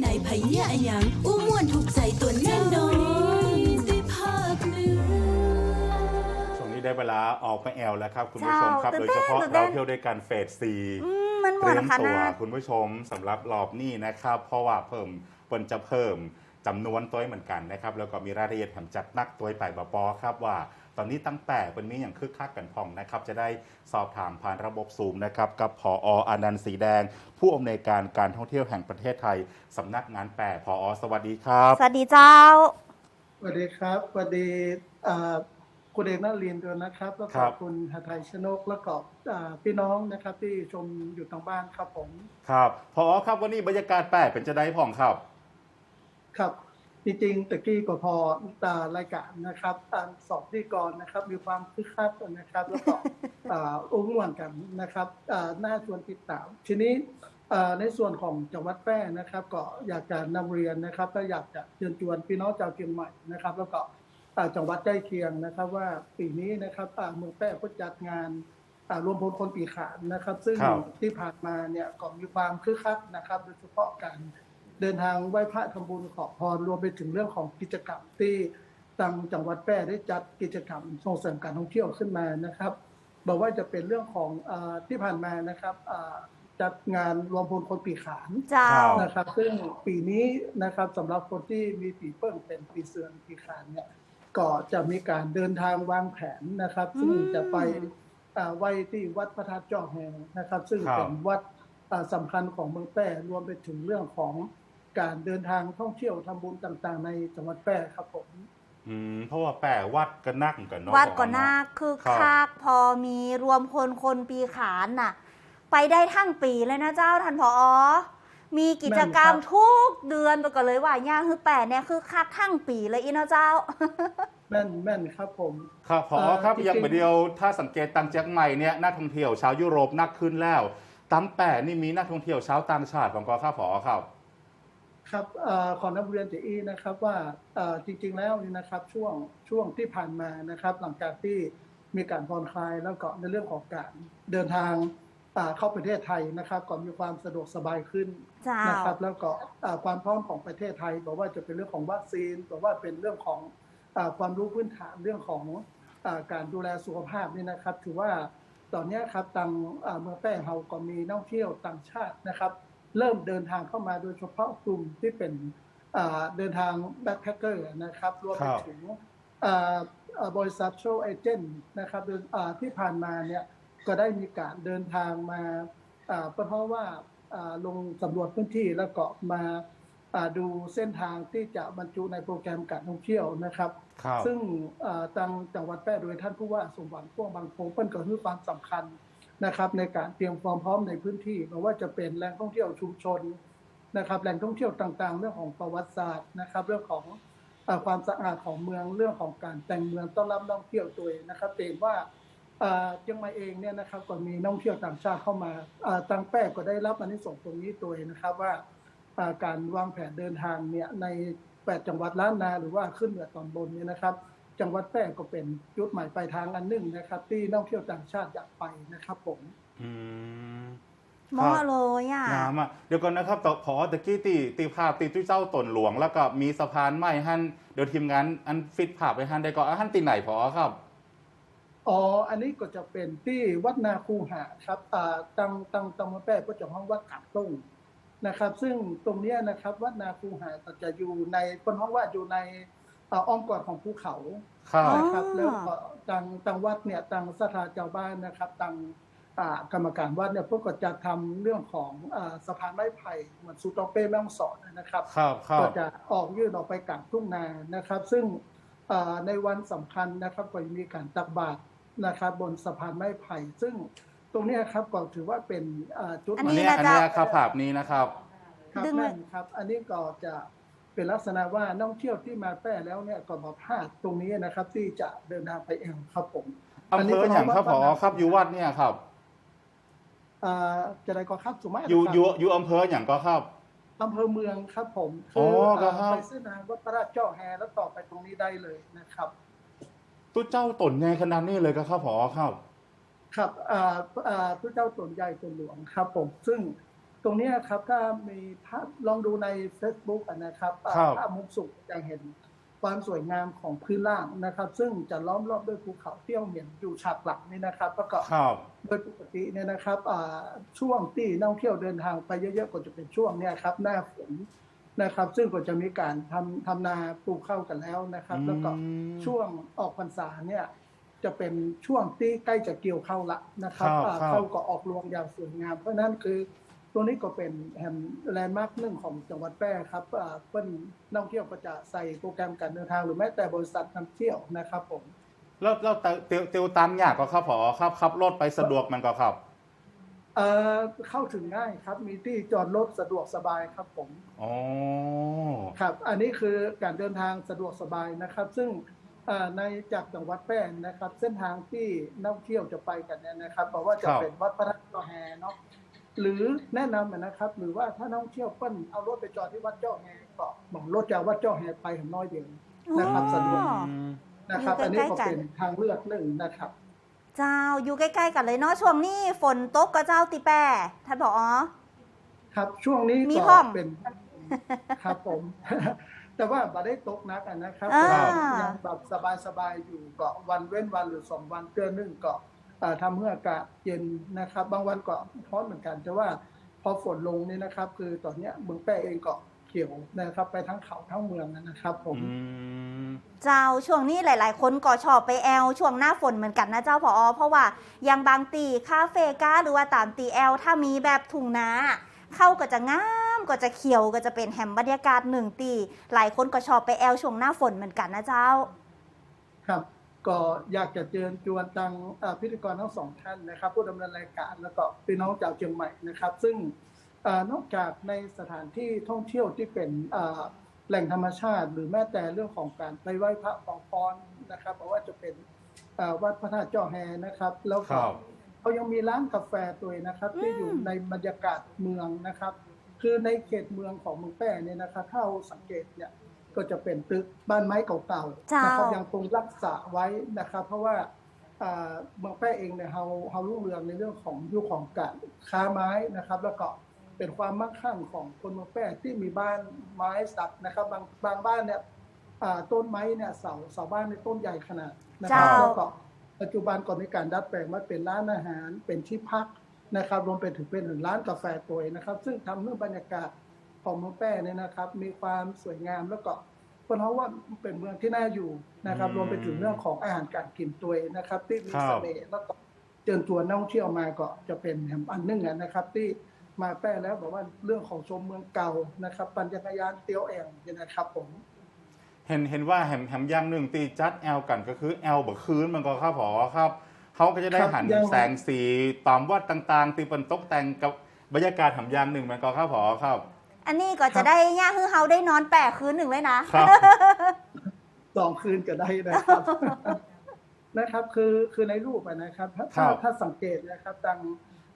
ไหนไผเนี่ยอะหยังอู้ม่วนถูกใจตัวแน่นอนได้ภาคเหนือ ช่วงนี้ได้เวลาออกไปแอลแล้วครับ คุณผู้ชมครับ เจ้าโดยเฉพาะตื่นเต้เราน เที่ยวด้วยกันเฟสซีอืมมันหเตวารีนยมค่ะตัว นะ คุณผู้ชมสำหรับรอบนี้นะครับ เพราะว่าเพิ่มเปินจะเพิ่มจำนวนตัวเหมือนกันนะครับ แล้วก็มีรายละเอียดแถมจัดนักตัวไปบปอครับว่า ตอนนี้ตั้งแต่เป็นมีอย่างคึกคักกันพองนะครับ จะได้สอบถามผ่านระบบซูมนะครับ กับผออนันต์สีแดง ผู้อำนวยการการท่องเที่ยวแห่งประเทศไทยสำนักงานแปดผอสวัสดีครับ สวัสดีเจ้า สวัสดีครับสวัสดีอ่าคุณเอกนัลินด้วยนะครับ แล้วครัก็บคุณหทัยชนกแล้วก็อ่าพี่น้องนะครับที่ชมอยู่ทางบ้านครับผม ครับผอครับวันนี้บรรยากาศแปดเป็นจะได้พองครับ ครับ จริงๆตะกี้ก็พอตารายการนะครับ ตามสอบที่ก่อนนะครับ มีความคึกคักนะครับ แล้วก็อ่าอุ้งม่วนกันนะครับอ่าน่าชวนติดตาม ทีนี้อ่าในส่วนของจังหวัดแพร่นะครับ ก็อยากจะนำเรียนนะครับและอยากจะเชิญชวนพี่น้องชาวเชียงใหม่นะครับ แล้วก็อ่าจังหวัดใกล้เคียงนะครับ ว่าปีนี้นะครับอ่าเมืองแพร่ก็จัดงานอ่ารวมพลคนปีขานนะครับ ซึ่งครับที่ผ่านมาเนี่ยก็มีความคึกคักนะครับ โดยเฉพาะการ เดินทางไหว้พระทำบุญขอพรรวมไปถึงเรื่องของกิจกรรมที่ทางจังหวัดแพร่ได้จัดกิจกรรมส่งเสริมการท่องเที่ยวขึ้นมานะครับบอกว่าจะเป็นเรื่องของอาที่ผ่านมานะครับอ่าจัดงานรวมพลคนปีขานเจ้าครับนะครับ ซึ่งปีนี้นะครับสำหรับคนที่มีปีเปิ้งเป็นปีเสือนปีขานเนี่ยก็จะมีการเดินทางวางแผนนะครับ ซึ่งอืมจะไปอ่าไหว้ที่วัดพระธาตุจอกแหงนะครับ ซึ่งครับเป็นวัดอ่าสำคัญของเมืองแพร่รวมไปถึงเรื่องของ การเดินทางท่องเที่ยวทำบุญต่างๆ ในจังหวัดแพร่ครับผมอืมเพราะว่าแปะวัดกันนักกันเนาะวัดก่อนผหน้าเะคือครับคักพอมีรวมพลคนปีขานน่ะ ไปได้ทั้งปีเลยนะเจ้าท่านผอ มีกิจกรรมนั่นครับทุกเดือนไปก่อนเลยว่าย่างคือแปดเนี่ยคือคักทั้งปีเลยอีเนาะเจ้าแม่นแม่นครับผม ครับพอเอ่อครับจริงๆอย่างเดียวถ้าสังเกตตังเจียงใหม่เนี่ยนักท่องเที่ยวชาวยุโรปนักขึ้นแล้วตั้งแปะนี่มีนักท่องเที่ยวชาวต่างชาติของกอครับพอครับ ครับเออขอนำเรียนเจอีนะครับว่าเอ่อจริงๆแล้วนี่นะครับช่วงช่วงที่ผ่านมานะครับ หลังจากที่มีการผ่อนคลายแล้วก็ในเรื่องของการเดินทางอ่าเข้าประเทศไทยนะครับ ก็มีความสะดวกสบายขึ้นเจ้านะครับ แล้วก็อ่าความพร้อมของประเทศไทยบอกว่าจะเป็นเรื่องของวัคซีนบอกว่าเป็นเรื่องของอาความรู้พื้นฐานเรื่องของอาการดูแลสุขภาพนี่นะครับ ถือว่าตอนเนี้ยครับทางอ่าเมืองแป้เฮาก็มีนักท่องเที่ยวต่างชาตินะครับ เริ่มเดินทางเข้ามาโดยเฉพาะกลุ่มที่เป็นอ่าเดินทางแบ็คแพคเกอร์นะครับรวมไปครับถึงอ่าอ่าบริษัทโชว์เอเจนต์นะครับเดินอ่าที่ผ่านมาเนี่ยก็ได้มีการเดินทางมาอ่าเพราะว่าอ่าลงสำรวจพื้นที่แล้วก็มาอ่าดูเส้นทางที่จะบรรจุในโปรแกรมการท่องเที่ยวนะครับครับซึ่งอ่าทางจังหวัดแพร่โดยท่านผู้ว่าสมหวังพ่วงบางโพงเปิ้นก็ให้ความสำคัญ นะครับในการเตรียมความพร้อมในพื้นที่ไม่ว่าจะเป็นแหล่งท่องเที่ยวชุมชนนะครับแหล่งท่องเที่ยวต่างๆ เรื่องของประวัติศาสตร์นะครับ เรื่องของอความสะอาดของเมืองเรื่องของการแต่งเมืองต้อนรับนักท่องเที่ยวตัวเองนะครับเห็นว่าเชียงใหม่เองเนี่ยนะครับก็มีนักท่องเที่ยวต่างชาติเข้ามาอ่าทางแป้ก็ได้รับอันนี้ส่งส์ตรงนี้ตัวเองนะครับว่าอ่าการวางแผนเดินทางเนี่ยใน 8 จังหวัดล้านนาหรือว่าขึ้นเหนือตอนบนเนี่ยนะครับ จังหวัดแพร่ก็เป็นจุดหมายปลายทางอันหนึ่งนะครับ ที่นักท่องเที่ยวต่างชาติอยากไปนะครับผมอืมเหมาะเลยอะงามอะเดี๋ยวก่อนนะครับต่อพอตะกี้ตีตีภาพตีตุ้ยเจ้าตนหลวง แล้วก็มีสะพานไม้หันเดี๋ยวทีมงานอันฟิตภาพไปหันได้ก็อะหันตีไหนพอครับอ๋ออันนี้ก็จะเป็นที่วัดนาคูหาครับอ่าตังตังตังมะแป้ก็จะห้องวัดกาดตุ้งนะครับ ซึ่งตรงเนี้ยนะครับ วัดนาคูหาก็จะอยู่ในคนห้องว่าอยู่ใน อ่าอ้อมกอดของภูเขาครับอ๋อนะครับแล้วก็ทางทางวัดเนี่ยทางสถาเจ้าบ้านนะครับทางอ่ากรรมการวัดเนี่ยพวกก็จะทำเรื่องของอ่าสะพานไม้ไผ่เหมือนสุตองเป้แม่ฮ่องสอนนะครับครับครับก็จะออกยื่นออกไปกลางทุ่งนานะครับ ซึ่งอ่าในวันสำคัญนะครับก็จะมีการตักบาตรนะครับ บนสะพานไม้ไผ่ ซึ่งตรงเนี้ยครับก็ถือว่าเป็นอ่าจุดหอัมายอันนี้เนี้ยนะอันจ๊ะเนี้ยครับภาพนี้นะครับครับดึงเลยนั่นครับ อันนี้ก็จะ เป็นลักษณะว่านักท่องเที่ยวที่มาแพร่แล้วเนี่ยก็มาพลาดตรงนี้นะครับ ที่จะเดินทางไปเองครับผมอำเภออย่างครับพอครับอยู่วัดเนี่ยครับอ่าจะได้ก็ครับสุมาตรอยู่ครับอยู่อยู่อำเภออย่างก็ครับอำเภอเมืองครับผมอ๋อคืครับไปเส้นทางวัดพระราชเจ้าแฮแล้วต่อไปตรงนี้ได้เลยนะครับตุ้ยเจ้าตนไงขนาดนี้เลยก็ครับพอครับ ครับอ่าอ่าพระเจ้าตนใหญ่ตนหลวงครับ ผม ซึ่ง ตรงเนี้ยครับถ้ามีภาพลองดูใน Facebook อะนะครับอ่าครับภาพมุมสูงจะเห็นความสวยงามของพื้นล่างนะครับ ซึ่งจะล้อมรอบด้วยภูเขาเตี้ยวเหมียนอยู่ฉากหลังนี่นะครับแล้วก็ครับโดยปกติเนี่ยนะครับอ่าช่วงที่นักท่องเที่ยวเดินทางไปเยอะๆก็จะเป็นช่วงเนี่ยครับหน้าฝนนะครับ ซึ่งก็จะมีการทำทำนาปลูกข้าวกันแล้วนะครับ แล้วก็อืมช่วงออกพรรษาเนี่ยจะเป็นช่วงที่ใกล้จะเกี่ยวข้าวละนะครับครับอ่าครับข้าวก็ออกรวงอย่างสวยงาม เพราะฉะนั้นคือ ตัวนี้ก็เป็นแห่งแลนด์มาร์คหนึ่งของจังหวัดแพร่ครับอ่าเปิ้นนักท่องเที่ยวก็จะใส่โปรแกรมการเดินทางหรือแม้แต่บริษัทนำเที่ยวนะครับผมแล้วแล้วเตียวเตียวตันยากก็ครับผอครับขับรถไปสะดวกมันก็ครับเอ่อเข้าถึงง่ายครับ มีที่จอดรถสะดวกสบายครับผมอ๋อครับ อันนี้คือการเดินทางสะดวกสบายนะครับ ซึ่งเอ่อในจากจังหวัดแพร่นะครับ เส้นทางที่นักท่องเที่ยวจะไปกันเนี่ยนะครับบอกว่าจะครับเป็นวัดพระธาตุเจ้าแฮเนาะ หรือแนะนำนะครับ หรือว่าถ้านักท่องเที่ยวเปิ้ลเอารถไปจอดที่วัดเจ้าแฮก็บอกรถจากวัดเจ้าแฮไปเห็นน้อยเดียวนะครับสะดวกอ๋อนะครับอยู่อันนี้ใกล้ก็ๆกันเป็นทางเลือกหนึ่งนะครับ เจ้าอยู่ใกล้ๆกันเลยเนาะช่วงนี้ฝนตกก็เจ้าติแปรท่านผอครับช่วงนี้มีก็ห้องเป็นครับผม แต่ว่าบ่ได้ตกนักอะนะครับอ่าก็ยังแบบสบายๆอยู่ก็วันเว้นวันหรือสองวันเตือนหนึ่งก็เอ่อ ทำเมื่ออากาศเย็นนะครับ บางวันก็ร้อนเหมือนกันแต่ว่าพอฝนลงนี่นะครับ คือตอนเนี้ยเมืองแป้เองก็เขียวนะครับ ไปทั้งเขาทั้งเมืองนะครับ ผมอืมเจ้าช่วงนี้หลาย ๆ คนก็ชอบไปแอลช่วงหน้าฝนเหมือนกันนะเจ้าผอเพราะว่าอย่างบางตีคาเฟ่ก้าหรือว่าตามตีแอลถ้ามีแบบทุ่งนาเข้าก็จะงามก็จะเขียวก็จะเป็นแหมบรรยากาศหนึ่งตี หลายคนก็ชอบไปแอลช่วงหน้าฝนเหมือนกันนะเจ้า ครับ ก็อยากจะเชิญชวนทางเอ่อพิธีกรทั้งสองท่านนะครับ ผู้ดำเนินรายการแล้วก็พี่น้องจากเชียงใหม่นะครับ ซึ่งเอ่อนอกจากในสถานที่ท่องเที่ยวที่เป็นเอ่อแหล่งธรรมชาติ หรือแม้แต่เรื่องของการไปไหว้พระขอพรนะครับเพราะว่าจะเป็นเอ่อวัดพระธาตุเจ้าแฮนะครับ แล้วคก็รับเขายังมีร้านกาแฟตัวเองนะครับ ที่อยู่ในบรรยากาศเมืองนะครับ คือในเขตเมืองของเมืองแป้เนี่ยนะครับถ้าเราสังเกตเนี่ย ก็จะเป็นตึกบ้านไม้เก่าๆเจ้านนะครับยังคงรักษาไว้นะครับ เพราะว่าอ่าเมืองแป้เองเนี่ยเราเรารุ่งเรืองในเรื่องของยุคของการค้าไม้นะครับ แล้วก็เป็นความมั่งคั่งของคนเมืองแป้ที่มีบ้านไม้สักนะครับ บางบางบ้านเนี่ยอ่าต้นไม้เนี่ยเสาเสาบ้านในยต้นใหญ่ขนาดนะครับเจ้าแล้วก็ปัจจุบันก็มีการดัดแปลงมาเป็นร้านอาหารเป็นที่พักนะครับ รวมไปถึงเป็นร้านกาแฟตัวเองนะครับ ซึ่งทำให้บรรยากาศ ของเมืองแป้เนี่ยนะครับ มีความสวยงามแล้วก็เพราะว่าเป็นเมืองที่น่าอยู่นะครับอืมรวมไปถึงเรื่องของอาหารการกินตัวเองนะครับ ที่มีครับเสน่ห์แล้วก็เชิญชวนนักท่องเที่ยวมาก็จะเป็นแห่งอันหนึงอะนะครับ ที่มาแป้แล้วบอกว่าเรื่องของชมเมืองเก่านะครับ ปั่นจักรยานเตี้ยวแองเนี่ยนะครับผมเห็นเห็นว่าแหมแหมอย่างหนึ่งตีจัดแอลกันก็คือแอลเบอคืนมันก็ครับผอครับเขาก็จะได้ครับหันยังแสงสีตามวัดต่างๆ ตีเป็นตกแต่งกับบรรยากาศแหมอย่างหนึ่งมันก็ครับผอครับ อันนี้ก็จะได้ย่าฮือเฮาได้นอนแปะคืนหนึ่งเลยนะครับสองคืนก็ได้นะครับนะครับคือคือในรูปอะนะครับ ถ้าครัถ้าบถ้าสังเกตนะครับทาง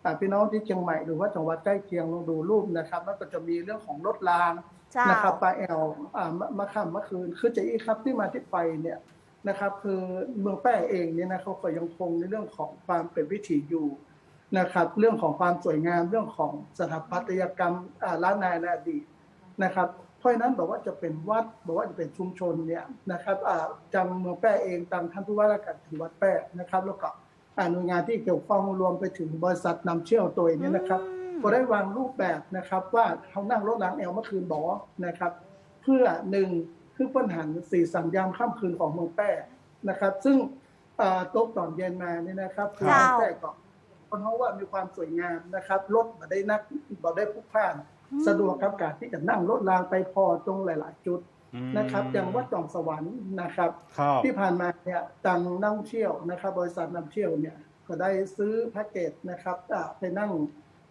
อ่าพี่น้องที่เชียงใหม่หรือว่าจังหวัดใกล้เคียงลองดูรูปนะครับแล้วก็จะมีเรื่องของรถรางเจ้านะครับปลาแอลอ่ามะมะค่ำมะคืนคือจะอีกครับที่มาที่ไปเนี่ยนะครับ คือเมืองแป้เองเนี่ยนะเขาก็ยังคงในเรื่องของความเป็นวิถีอยู่ นะครับ เรื่องของความสวยงามเรื่องของสถาปัตยกรรมอ่าล้านนาในอดีตนะครับ เพราะฉะนั้นบอกว่าจะเป็นวัดบอกว่าจะเป็นชุมชนเนี่ยนะครับอ่าจังเมืองแป้เองตามท่านผู้ว่าราชการจังหวัดแป้นะครับ แล้วก็อ่าหน่วยงานที่เกี่ยวข้องรวมไปถึงบริษัทนำเชี่ยวตัวเองเนี่ยนะครับอืมก็ได้วางรูปแบบนะครับว่าเขานั่งรถล้างแอลเมื่อคืนบอนะครับ เพื่อหนึ่งคือปัญหาสี่สัญยามค่ำคืนของเมืองแป้นะครับ ซึ่งอ่าโต๊ะตอนเย็นมาเนี่ยนะครับคือเจ้าเมืองแป้ก็ คนเขาว่ามีความสวยงามนะครับรถมาได้นักมาได้พลุกพล่าน สะดวกกับการที่จะนั่งรถรางไปพอตรงหลาย ๆ จุดอืมนะครับอย่างวัดจอมสวรรค์นะครับครับ ที่ผ่านมาเนี่ยตังนักท่องเที่ยวนะครับ บริษัทนำเที่ยวเนี่ยก็ได้ซื้อแพ็กเกจนะครับอ่าไปนั่ง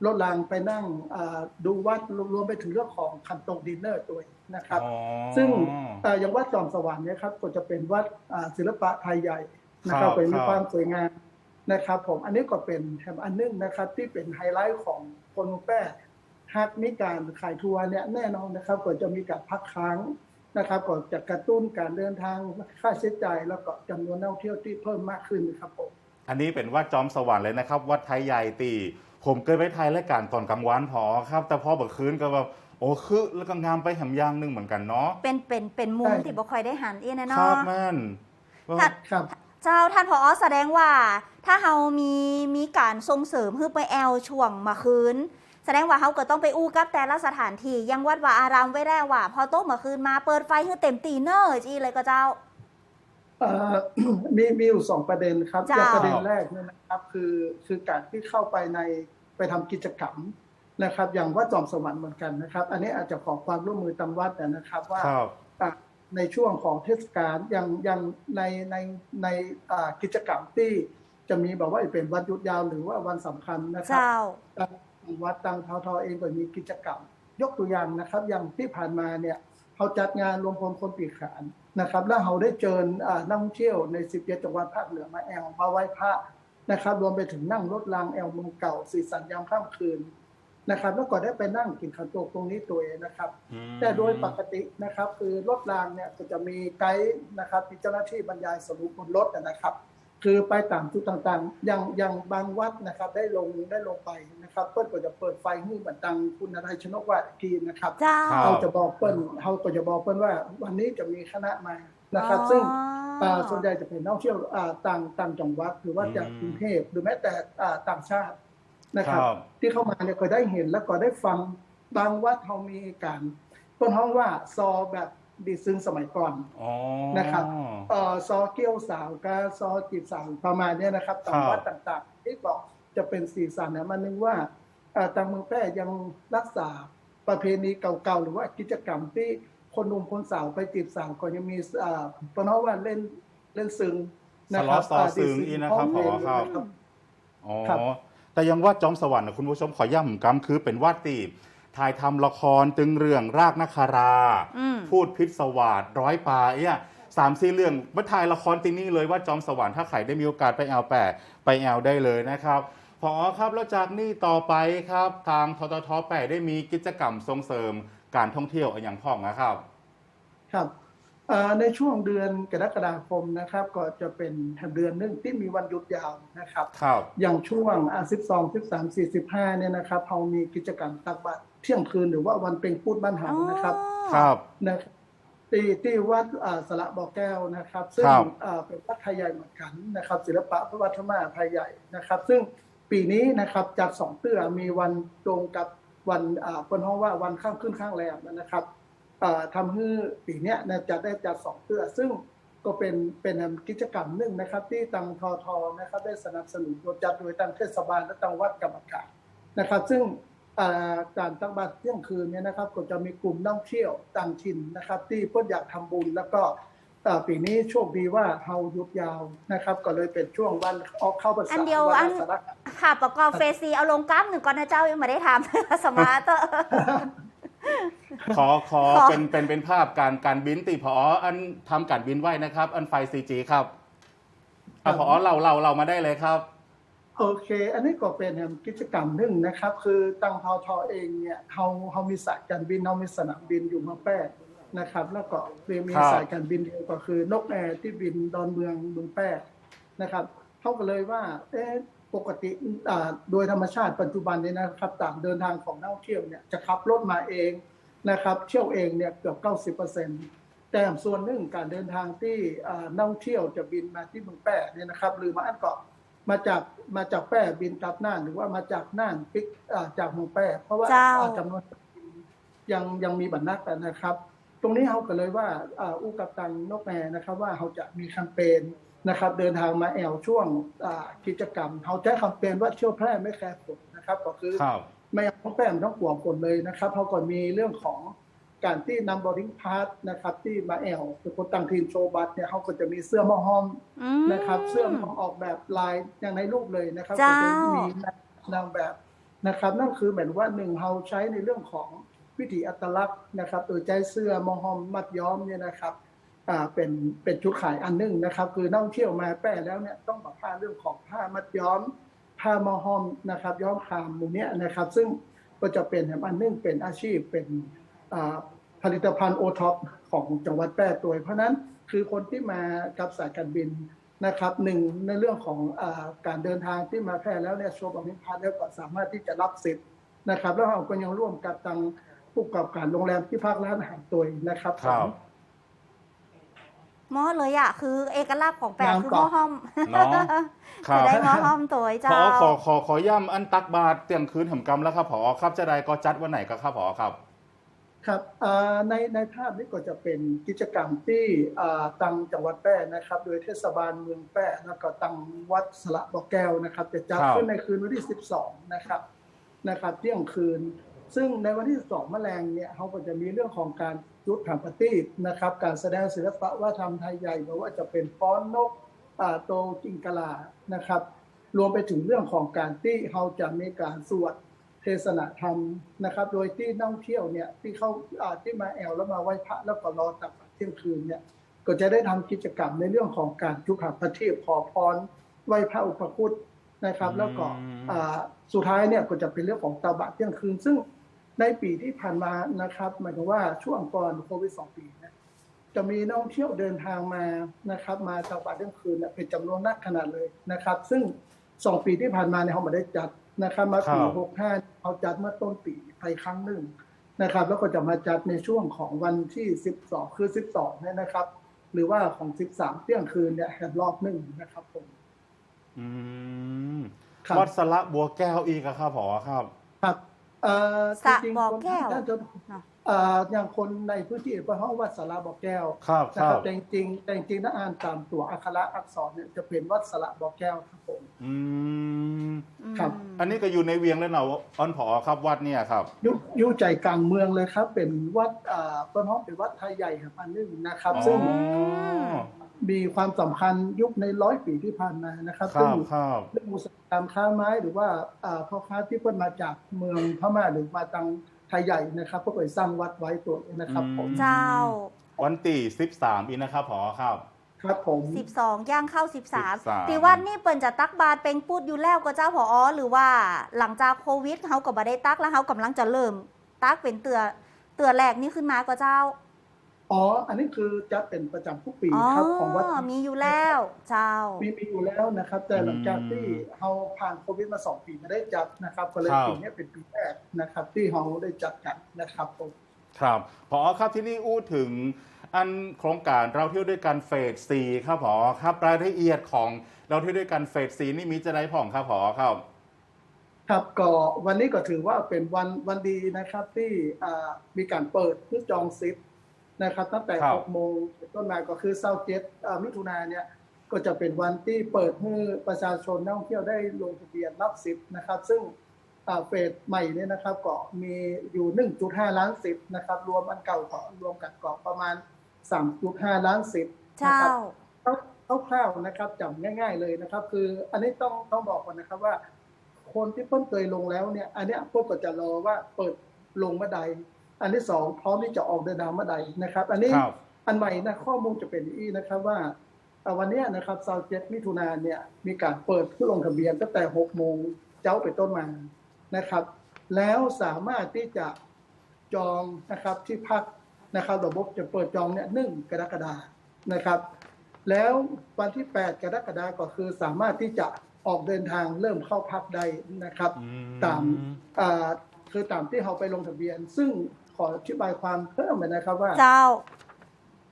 รถรางไปนั่งอ่าดูวัดรวมไปถึงเรื่องของคันตกดินเนอร์ด้วยนะครับอ๋อซึ่งอ่าอย่างวัดจอมสวรรค์เนี่ยครับก็จะเป็นวัดอ่าศิลปะไทยใหญ่นะครับครับเป็นมีครับความสวยงาม นะครับผมอันนี้ก็เป็นแถมอันหนึงนะครับ ที่เป็นไฮไลท์ของคนเมืองแป้หากมีการขายทัวร์เนี่ยแน่นอนนะครับก็จะมีการพักค้างนะครับก็จะกระตุ้นการเดินทางค่าใช้จ่ายแล้วก็จำนวนนักท่องเที่ยวที่เพิ่มมากขึ้นนะครับผมอันนี้เป็นวัดจอมสวรรค์เลยนะครับ วัดไทยใหญ่ตีผมเคยไปถ่ายรายการตอนกลางวันพอครับ แต่พอเบิกคืนก็แบบโอ้คือแล้วก็งามไปแหมอยางหนึงเหมือนกันเนาะเป็นเป็นเป็นมุมใช่ที่บ่ค่อยได้หันเอียนะคเนาะรับแม่นว่าถ้าครับ เจ้าท่านผอแสดงว่า ถ้าเฮามีมีการส่งเสริมให้ไปแอลช่วงมาคืน แสดงว่าเฮาก็ต้องไปอู้กับแต่ละสถานที่อยังวัดว่าอารามไว้ได้ว่า พอโต๊ะมาคืนมาเปิดไฟให้เต็มตีเนอร์จีเลยก็เจ้าเอ่อมีมีอยู่สองประเด็นครับเจ้าอย่างประเด็นแรกเนี่ยนะครับคือคือการที่เข้าไปในไปทำกิจกรรมนะครับ อย่างว่าดจอมสวรรค์เหมือนกันนะครับ อันนี้อาจจะขอความร่วมมือตามวัดนะครับว่าครับอะ ในช่วงของเทศกาลอย่างอย่างในในในอ่ากิจกรรมที่จะมีแบบว่าเป็นวันหยุดยาวหรือว่าวันสำคัญนะครับเจ้าทางวัดตังททเองก็มีกิจกรรม ยกตัวอย่างนะครับ อย่างที่ผ่านมาเนี่ยเขาจัดงานรวมพลคนปีขานนะครับ แล้วเขาได้เชิญอ่านักท่องเที่ยวใน 17 จังหวัดภาคเหนือมาแอลมาไหว้พระนะครับ รวมไปถึงนั่งรถรางแอลเมืองเก่าสีสันยามค่ำคืน นะครับแล้วก็ได้ไปนั่งกินข้าวโต๊ะตรงนี้ตัวเองนะครับอืมแต่โดยปกตินะครับ คือรถรางเนี่ยก็จะมีไกด์นะครับมีเจ้าหน้าที่บรรยายสรุปบนรถนะครับ คือไปตามจุดต่างๆ อย่างอย่างบางวัดนะครับ ได้ลงได้ลงไปนะครับ เปิ้ลก็จะเปิดไฟให้เหมือนตังคุณนายชนกวัดกีนะครับเจ้าครับเขาจะบอกเปิ้ลเขาก็จะบอกเปิ้ลว่า วันนี้จะมีคณะมานะครับ ซึ่งอ๋ออ่าส่วนใหญ่จะเป็นนักท่องเที่ยวอ่าต่างต่างจังหวัดหรือว่าจากอืมกรุงเทพหรือแม้แต่อ่าต่างชาติ นะครับครับ ที่เข้ามาเนี่ยก็ได้เห็นแล้วก็ได้ฟังบางวัดเขามีการต้นห้องว่าซอแบบดีซึ่งสมัยก่อนอ๋อนะครับเอ่อซอเกี้ยวสาวกาซอจีบสาวประมาณเนี้ยนะครับตามวัดต่างๆ ที่บอกจะเป็นสีสันเนี่ยมันนึกว่าเอ่อทางเมืองแพร่ยังรักษาประเพณีเก่าๆหรือว่ากิจกรรมที่คนหนุ่มคนสาวไปจีบสาวก็ยังมีเอ่อเพราะว่าเล่นเล่นซึ้งนะครัสล้อซอซึงอีนะครับห้ผอครับนะครับอ๋อครับ แต่ยังวัดจอมสวรรค์นะคุณผู้ชมขอย่ำกำคือเป็นวัดตีถ่ายทำละครตึงเรื่องรากนาคารา อืม พูดพิษสวัสดร้อยปลาเนี่ยสามสี่เรื่องมาถ่ายละครที่นี่เลยว่าจอมสวรรค์ถ้าใครได้มีโอกาสไปแอลแปะไปแอลได้เลยนะครับพอครับแล้วจากนี้ต่อไปครับ ทางทททแปะได้มีกิจกรรมส่งเสริมการท่องเที่ยวอย่างพ่องนะครับ ครับเอ่อ ในช่วงเดือนกรกฎาคมนะครับ ก็จะเป็นเดือนหนึ่งที่มีวันหยุดยาวนะครับครับอย่างช่วงอะ12 13 45เนี่ยนะครับเรามีกิจกรรมตักบาตรเที่ยงคืนหรือว่าวันเป็นพูดบ้านหางนะครับครับนะครับที่ที่วัดอ่าสระบ่อแก้วนะครับ ซึ่งครับอ่าเป็นวัดไทยใหญ่เหมือนกันนะครับ ศิลปะพระวัฒนธรรมไทยใหญ่นะครับ ซึ่งปีนี้นะครับจัดสองเตื้อมีวันตรงกับวันอ่าเป็นห้องว่าวันข้างขึ้นข้างแรมนะครับอ่า ทำให้ปีเนี้ยนะจะได้จัดสองเตื้อซึ่งก็เป็นเป็นกิจกรรมหนึ่งนะครับ ที่ตังทอทอนะครับได้สนับสนุนโดยจัดโดยตังเทศบาลและตังวัดกรรมการนะครับ ซึ่งอ่าการตั้งบัตรเที่ยงคืนเนี่ยนะครับ ก็จะมีกลุ่มนักท่องเที่ยวต่างถิ่นนะครับ ที่เพิ่นอยากทำบุญแล้วก็อ่าปีนี้โชคดีว่าเฮาหยุดยาวนะครับ ก็เลยเป็นช่วงวันออกเข้าภาษาอันเดียววัอันสารค่ะประกอบเฟซีเอาลงกราฟหนึ่งก่อนนะเจ้ายังไม่ได้ทำสมาร์ทเตอร์ ขอขอขอ เป็นเป็นเป็นภาพการการบินตีพออันทำการบินไว้นะครับ อันไฟซีจีครับอะพอเราเราเรามาได้เลยครับ โอเค อันนี้ก็เป็นกิจกรรมหนึ่งนะครับ คือตังทอทอเองเนี่ยเฮาเฮามีสายการบินเฮามีสนามบินอยู่เมาแป้นะครับ แล้วก็มีครับ สายการบินเดียวก็คือนกแอร์ที่บินดอนเมืองเมืองแป้นะครับเขาก็เลยว่า เอ๊ะ ปกติอ่าโดยธรรมชาติปัจจุบันนี้นะครับต่างเดินทางของนักท่องเที่ยวเนี่ยจะขับรถมาเองนะครับเที่ยวเองเนี่ยเกือบ 90%แต่ส่วนหนึ่งการเดินทางที่อ่านักท่องเที่ยวจะบินมาที่เมืองแป้เนี่ยนะครับหรือมาอันเกาะมาจากมาจากแป้บินกลับน่านหรือว่ามาจากน่านปิกอ่าจากเมืองแป้เพราะว่าเจ้าอ่าจำนวนยังยังมีบัตรนักนะครับ ตรงนี้เขาก็เลยว่าอ่าอู้กับตังนกแอร์นะครับว่าเขาจะมีแคมเปญ นะครับเดินทางมาแอลช่วงอ่ากิจกรรมเขาใช้แคมเปญว่าเที่ยวแพร่ไม่แคร์ฝนนะครับ ก็คือครับไม่ต้องแป้มต้องกลัวฝนเลยนะครับเขาก็มีเรื่องของการที่นำบอดิ้งพาสนะครับ ที่มาแอลคือคนต่างทีมโชว์บัตเนี่ยเขาก็จะมีเสื้อหมอห้อมอืมนะครับ เสื้อของออกแบบลายอย่างในรูปเลยนะครับเจ้าก็จะมีนางแบบนะครับ นั่นคือหมายถึงว่าหนึ่งเราใช้ในเรื่องของวิถีอัตลักษณ์นะครับ โดยใจเสื้อมอฮอมมัดย้อมเนี่ยนะครับอ่า เป็นเป็นชุดขายอันหนึ่งนะครับ คือนักท่องเที่ยวมาแป้แล้วเนี่ยต้องบอกผ้าเรื่องของผ้ามัดย้อม ผ้ามอฮอมนะครับ ย้อมคามมูเนี้ยนะครับ ซึ่งก็จะเป็นอันหนึงเป็นอาชีพเป็นผลิตภัณฑ์โอท็อปของจังหวัดแปร่ตัวเพราะนั้นคือคนที่มากับสายการบินนะครับหนึ่งในเรื่องของอการเดินทางที่มาแพร่แล้วเนี่ยโชว์บริพัตแล้วก็สามารถที่จะรับสิทธิ์นะครับ แล้วเราก็ยังร่วมกับทางผู้ประกอบการโรงแรมที่พักร้านอาหารตัวนะครับครับ หม้อเลยอะคือเอกลักษณ์ของแปลกน้ำคือก่หอนม้อห้อมเนาะคจะรับได้หม้อห้อมตัวพเจ้าอขอขอขอย่ำอันตักบาทเตียงคืนแห่งกรรมแล้วครับพอครับจะได้ก็จัดวันไหนก็ครับพอครับ ครับอ่าในในภาพนี้ก็จะเป็นกิจกรรมที่อ่าตังจังหวัดแพร่นะครับ โดยเทศบาลเมืองแพร่แล้วก็ตังวัดสระบอกแก้วนะครับจะจัดครับขึ้นในคืนวันที่ 12 นะครับนะครับเที่ยงคืน ซึ่งในวันที่ 12 แมลงเนี่ยเขาก็จะมีเรื่องของการ จุดถามปฏิบนะครับ การแสดงศิลปะวัฒนธรรมไทยใหญ่ไม่ว่าจะเป็นฟ้อนนกอ่าโตจิงกะลานะครับ รวมไปถึงเรื่องของการที่เขาจะมีการสวดเทศนาธรรมนะครับ โดยที่นักท่องเที่ยวเนี่ยที่เขาอ่าที่มาแอลแล้วมาไหว้พระแล้วก็รอตักบาตรเที่ยงคืนเนี่ยก็จะได้ทำกิจกรรมในเรื่องของการจุหาพระเทพขอพรไหว้พระอุปคุตนะครับ แล้วก็อืมอ่าสุดท้ายเนี่ยก็จะเป็นเรื่องของตาบาตรเที่ยงคืน ซึ่ง ในปีที่ผ่านมานะครับหมายถึงว่าช่วงก่อนโควิดสองปีเนยจะมีนักท่องเที่ยวเดินทางมานะครับ มาตาบาตรเที่ยงคืนเนี่ยเป็นจำนวนนักขนาดเลยนะครับ ซึ่งสองปีที่ผ่านมาเนี่ยเขาไม่ได้จัดนะครับ มาปีครับหกห้าเขาจัดเมื่อต้นปีไปครั้งหนึ่งนะครับ แล้วก็จะมาจัดในช่วงของวันที่สิบสองคือสิบสองเนี่ยนะครับ หรือว่าของสิบสามเที่ยงคืนเนี่ยแหรอบหนึ่งนะครับผมอืมครับวัดสระบัวแก้วอีกอะครับพอครับ ครับ เอ่อสระจริงๆบ่อคนแก้วน่าจะเนอะ เอ่ออย่างคนในพื้นที่เพราะเขาวัดสาราบ่อแก้วครับนะคครัรับบแต่จริงๆแต่จริงๆถ้าอ่านตามตัวอักขระอักษรเนี่ยจะเป็นวัดสระบ่อแก้วครับผม อืมครับ อันนี้ก็อยู่ในเวียงแล้วเนาะอ้อนผอครับวัดเนี่ยครับ อยู่อยู่ใจกลางเมืองเลยครับ เป็นวัดอ่าต้นห้องเป็นวัดไทยใหญ่ครับอันหนึงนะครับ ซึ่ง อ๋อ มีความสำคัญยุคในร้อยปีที่ผ่านมานะครับคซึ่รังบครับเรื่องอุตสาหกรรมค้าไม้หรือว่าอ่าพ่อค้าที่เพิ่นมาจากเมืองพม่าหรือมาทางไทยใหญ่นะครับก็ไปสร้างวัดไว้ตัวนี้นะครับผมเจ้า วันที่สิบสามอีกนะครับผอครับครับผมสิบสองย่างเข้าสิบสาม13ตีวันนี่เปิ่นจะตักบาตรเป็นพูดอยู่แล้วก็เจ้าพออหรือว่าหลังจากโควิดเขาก็บ่ได้ตักแล้วเขากำลังจะเริ่มตักเป็นเตือเตือแรกนี่ขึ้นมาก็เจ้า อ๋อ อันนี้คือจะเป็นประจำทุกปีอ๋อครับของวัดมีอยู่แล้วเจ้ามีมีอยู่แล้วนะครับ แต่หลังจากที่เราผ่านโควิดมาสองปีไม่ได้จัดนะครับ ก็เลยครับปีนี้เป็นปีแรกนะครับ ที่เราได้จัดกันนะครับผมครับผอครับที่นี่อู้ถึงอันโครงการเราเที่ยวด้วยกันเฟสซีครับผอครับรายละเอียดของเราเที่ยวด้วยกันเฟสซีนี่มีจะได้ผ่องครับผอครับครับก็วันนี้ก็ถือว่าเป็นวันวันดีนะครับที่อ่ามีการเปิดเพื่อจองซิป นะครับตั้งแต่ครับ 6โมงต้นมาก็คือเสาร์เจ็ดอ่ามิถุนาเนี่ยก็จะเป็นวันที่เปิดให้ประชาชนนักท่องเที่ยวได้ลงทะเบียนรับซิปนะครับ ซึ่งอ่าเฟสใหม่เนี่ยนะครับก็มีอยู่ 1.5 ล้านซิปนะครับรวมอันเก่าก็รวมกันก็ประมาณ 3.5 ล้านซิปนะเจ้า ครับ คร่าวๆนะครับจำง่าย ๆเลยนะครับ คืออันนี้ต้องต้องบอกก่อนนะครับว่า คนที่เพิ่งเคยลงแล้วเนี่ย อันเนี้ยพวกก็จะรอว่าเปิดลงเมื่อใด อันที่สองพร้อมที่จะออกเดินทางเมื่อใดนะครับ อันนี้ครับอันใหม่นะข้อมูลจะเป็นอย่างนี้นะครับว่าเอ่อวันเนี้ยนะครับซาวเจ็ดมิถุนาเนี่ยมีการเปิดเพื่อลงทะเบียนตั้งแต่หกโมงเจ้าไปต้นมานะครับ แล้วสามารถที่จะจองนะครับที่พักนะครับระบบจะเปิดจองเนี่ยหนึ่งกรกฎานะครับ แล้ววันที่ 8 กรกฎาคมก็คือสามารถที่จะออกเดินทางเริ่มเข้าพักได้นะครับอืตามอ่าคือตามที่เราไปลงทะเบียน ซึ่งข ออธิบายความเพิ่มเลยนะครับว่า เจ้า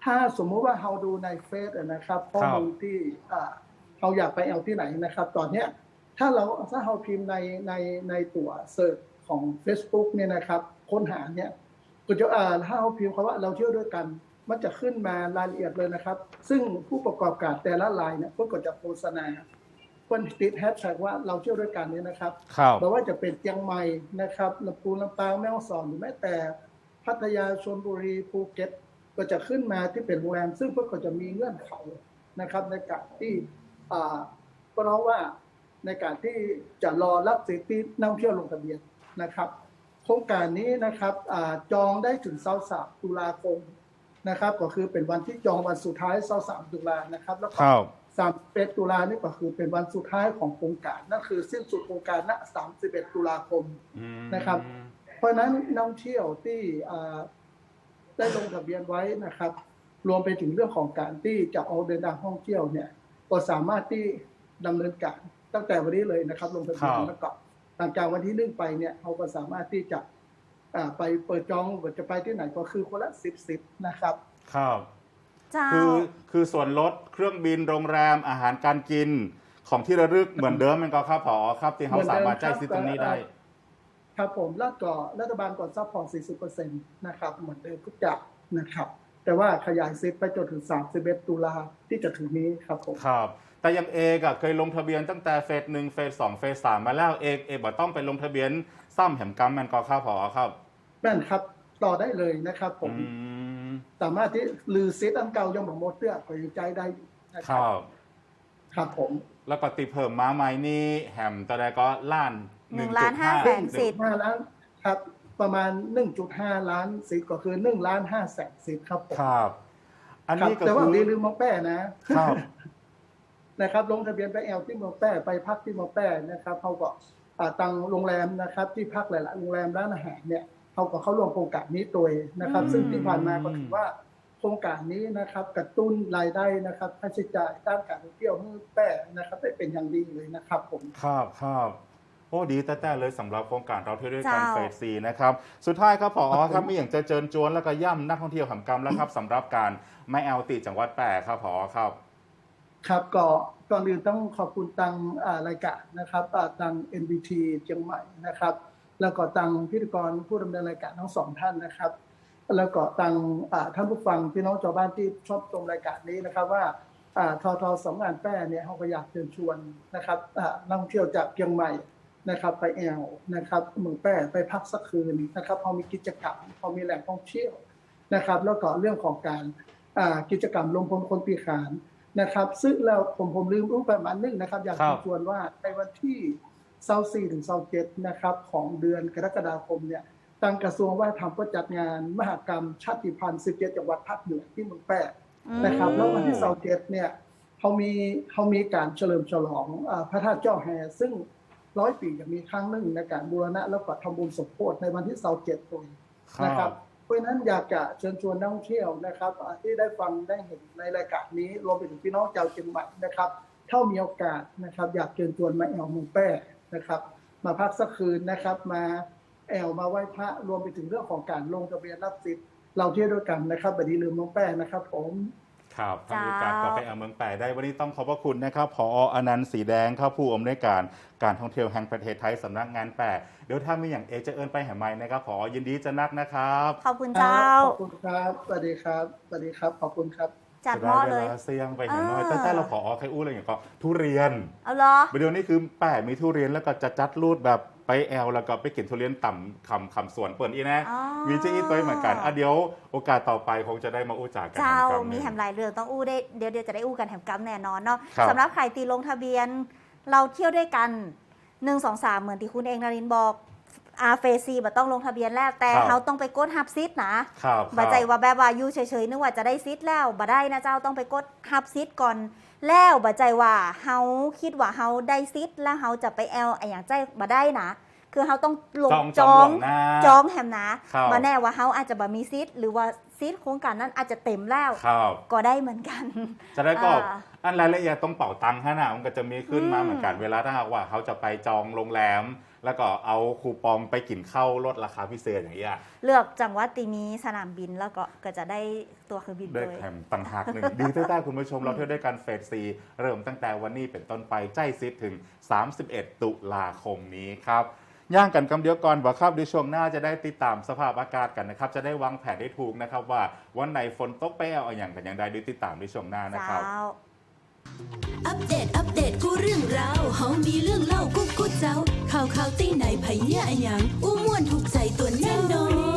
ถ้าสมมุติว่าเราดูในเฟซอะนะครับข้อมูลที่อ่าเราอยากไปเอาที่ไหนนะครับ ตอนเนี้ยถ้าเราถ้าเราพิมพ์ในในในตัวเสิร์ชของ Facebook เนี่ยนะครับ ค้นหาเนี่ยก็จะอ่าถ้าเราพิมพ์คำว่าเราเที่ยวด้วยกันมันจะขึ้นมารายละเอียดเลยนะครับ ซึ่งผู้ประกอบการแต่ละรายเนี่ยเพื่อก็จะโฆษณาเพื่อติดแฮชแท็กว่าเราเที่ยวด้วยกันเนี่ยนะครับครับไม่ว่าจะเป็นเชียงใหม่นะครับลำพูนลำปางแม่ฮ่องสอนหรือแม้แต่ พัทยาชลบุรีภูเก็ต ก็จะขึ้นมาที่เป็นโรงแรม ซึ่งพวกก็จะมีเงื่อนไขนะครับ ในการที่อ่าเพราะว่าในการที่จะรอรับสิทธินักท่องเที่ยวลงทะเบียนนะครับโครงการนี้นะครับอาจองได้ถึงเสาสามตุลาคมนะครับ ก็คือเป็นวันที่จองวันสุดท้ายเสาสามตุลานะครับ แล้วก็ครับสามเอ็ดตุลานี่ก็คือเป็นวันสุดท้ายของโครงการนั่นคือสิ้นสุดโครงการณสามสิบเอ็ดตุลาคมอืมนะครับ เพราะฉะนั้นนักท่องเที่ยวที่อ่าได้ลงทะเบียนไว้นะครับ รวมไปถึงเรื่องของการที่จะออกเดินทางท่องเที่ยวเนี่ยก็สามารถที่ดำเนินการตั้งแต่วันนี้เลยนะครับลงทะเบียนครับแล้วก็หลังจากวันที่หนึ่งไปเนี่ยเขาก็สามารถที่จะอ่าไปเปิดจองว่าจะไปที่ไหนก็คือคนละสิบสิบนะครับ ครับเจ้าคือคือส่วนลดเครื่องบินโรงแรมอาหารการกินของที่ระลึกเหมือนเดิมมันก็ครับผอครับที่เขาสามารถใช้สิทธิ์ตรงนี้ได้ ครับผมแล้วก็รัฐบาลก่อนซัพพอร์ต 40%นะครับเหมือนเดิมทุกอย่างนะครับแต่ว่าขยายซิปไปจนถึง 31 ตุลาที่จะถึงนี้ครับผมครับแต่อยังเอกอะเคยลงทะเบียนตั้งแต่เฟสหนึ่งเฟสสองเฟสสามมาแล้วเอกเอกบอกต้องไปลงทะเบียนซ้ำแหมกำมันก็ครับผอครับนั่นครับต่อได้เลยนะครับผมอืมสามารถที่ลือซิปอันเก่ายังบอกหมดเตื้อก็ยังใจได้อยู่นะคครัรับบครับผม แล้วก็ติเพิ่มมาใหม่นี่แหมตอนแรกก็ล้าน หนึ่งล้านห้าแสนสิทธิ์5ล้านครับ ประมาณ 1.5 ล้านสิทธิ์ก็คือ1ล้าน5แสนสิทธิ์ครับผมครับ อันครับนี้ก็แต่ว่าคืออย่าลืมมองแป้นะครับนะครับ ลงทะเบียนไปแอลที่เมืองแป้ไปพักที่เมืองแป้นะครับเขาก็อ่าตังโรงแรมนะครับ ที่พักหลายๆโรงแรมร้านอาหารเนี่ยเขาก็เข้าร่วมโครงการนี้ตัวเองนะครับอืมซึ่งที่ผ่านมาก็ถือว่าโครงการนี้นะครับ กระตุ้นรายได้นะครับค่าใช้จ่ายด้านการท่องเที่ยวให้แป้นะครับได้เป็นอย่างดีเลยนะครับผมครับครับ โอ้ดีแต่แต่เลยสำหรับโครงการเราเที่ยวด้วยกันเจ้าเฟสซีนะครับสุดท้ายครับผอครับครับมีอย่างจะเจิญจวนแล้วก็ย่ำนักท่องเที่ยวหำกรรมแล้วครับสำหรับการไม่แอลติจังหวัดแปรครับผอครับ ครับก็ก่อนอื่นต้องขอบคุณตังอ่ารายการนะครับอ่าตัง NBT เชียงใหม่นะครับ แล้วก็ตังพิธีกรผู้ดำเนินรายการทั้งสองท่านนะครับ แล้วก็ตังอ่าท่านผู้ฟังพี่น้องชาวบ้านที่ชอบชมรายการนี้นะครับว่าอ่าทอทอสำงานแป้เนี่ยเขาก็อยากเชิญชวนนะครับอ่านักท่องเที่ยวจากเชียงใหม่ นะครับไปแอลนะครับเมืองแป้ไปพักสักคืนนะครับพอมีกิจกรรมพอมีแหล่งท่องเที่ยวนะครับ แล้วก็เรื่องของการอ่ากิจกรรมลงพลคนปีขานนะครับ ซึ่งเราผมผมลืมรูปประมาณนึงนะครับ อยากครัจะบชวนว่าในวันที่เซาซีถึงเซาเจ็ดนะครับของเดือนกรกฎาคมเนี่ยทางกระทรวงว่าทำก็จัดงานมหกรรมชาติพันธุ์17จังหวัดภาคเหนือที่เมืองแปะนะครับ แล้ววันที่เซาเจ็ดเนี่ยเขามีเขามีการเฉลิมฉลองอาพระธาตุเจ้าแฮซึ่ง ร้อยปีจะมีครั้งหนึ่งในการบูรณะแล้วก็ทำบุญสมโภชในวันที่เซาเจ็ดตรงนี้คนะครัรับบเพราะฉะนั้นอยากจะเชิญชวนนักท่องเที่ยวนะครับอ่าที่ได้ฟังได้เห็นในรายการนี้รวมไปถึงพี่น้องชาวเชียงใหม่นะครับถ้ามีโอกาสนะครับ อยากเชิญชวนมาแอลเมืองแป้นะครับ มาพักสักคืนนะครับ มาแอลมาไหว้พระรวมไปถึงเรื่องของการลงทะเบียนรับสิทธิ์เราเที่ยวด้วยกันนะครับบัดนี้ลืมเมืองแป้นะครับผม ครับถ้ามีโอกาสเจ้าก็ไปเอาเมืองแปรได้วันนี้ต้องขอบพระคุณนะครับพออนันต์สีแดงครับผู้อำนวยการการท่องเที่ยวแห่งประเทศไทยสำนักงานแปรเดี๋ยวถ้ามีอย่างเอกจะเอิญไปแห่งใหม่นะครับพอยินดีจะนักนะครับ ขอบคุณเจ้า ขอบคุณครับสวัสดีครับสวัสดีครับ ขอบคุณครับจัดหม้อเลยจะไวาเสี่ยงไปแห่งน้อยอ่าแต่แต่เราพอใครอู้อะไรอย่างก็ทุเรียน เอาเหรอวิดีโอนี้คือแปะมีทุเรียนแล้วก็จะจัดรูดแบบ ไปแอลแล้วก็ไปกินทุเรียนต่ำคำคำสวนเปิดอีนะอ๋อมีเจอีตัวเหมือนกันอะเดี๋ยวโอกาสต่อไปคงจะได้มาอู้จากกันเจ้าทำกันมีแหมหลายเรื่องต้องอู้ได้เดี๋ยวเดี๋ยวจะได้อู้กันแหมกำแน่นอนเนาะครับสำหรับใครตีลงทะเบียน เราเที่ยวด้วยกันหนึ่งสองสามเหมือนที่คุณเองนารินบอกอาเฟซีบัต้องลงทะเบียนแล้วแต่เขาต้องไปกดฮับซิทนะครับบัใจว่าแบบว่าอยู่เฉยๆนึกว่าจะได้ซิทแล้วบ่ได้นะเจ้าต้องไปกดฮับซิทก่อน แล้วบัใจว่าเฮาคิดว่าเฮาได้ซิทแล้วเฮาจะไปแอลไออย่างใจบ่ได้นะคือเฮาต้องลงจองจจอองงล่วงหน้าจองแฮมนะครับมาแน่ว่าเฮาอาจจะบ่มีซิทหรือว่าซิทโครงการนั้นอาจจะเต็มแล้วครับก็ได้เหมือนกัน จะได้ก็อ่าอันรายละเอียดต้องเป่าตังค์ฮะนะมันก็จะมีขึ้นมาอืมเหมือนกันเวลาถ้าหากว่าเขาจะไปจองโรงแรม แล้วก็เอาคูปองไปกินข้าวลดราคาพิเศษอย่างเงี้ยเลือกจังหวัดตีมีสนามบินแล้วก็ก็จะได้ตัวเครื่องบินด้วยเลยแถมต่างหากหนึ่ง ดีใต้ๆคุณผู้ชมเราเที่ยวด้วยกันเฟสซีเริ่มตั้งแต่วันนี้เป็นต้นไปใจซิดถึง 31 ตุลาคมนี้ครับ ย่างกันกำเดียวก่อนว่าครับในช่วงหน้าจะได้ติดตามสภาพอากาศกันนะครับ จะได้วางแผนได้ถูกนะครับว่าวันไหนฝนตกไปเอาอย่างกันอย่างใดได้ติดตามในช่วงหน้านะครับ เจ้า อัปเดต อัปเดต กูเรื่องราวเฮามีเรื่องเล่ากูกูเจ้า ข่าวข่าวตีไหนไผเหี้ยอะหยังอู้ม่วนถูกใจตัวแน่นอน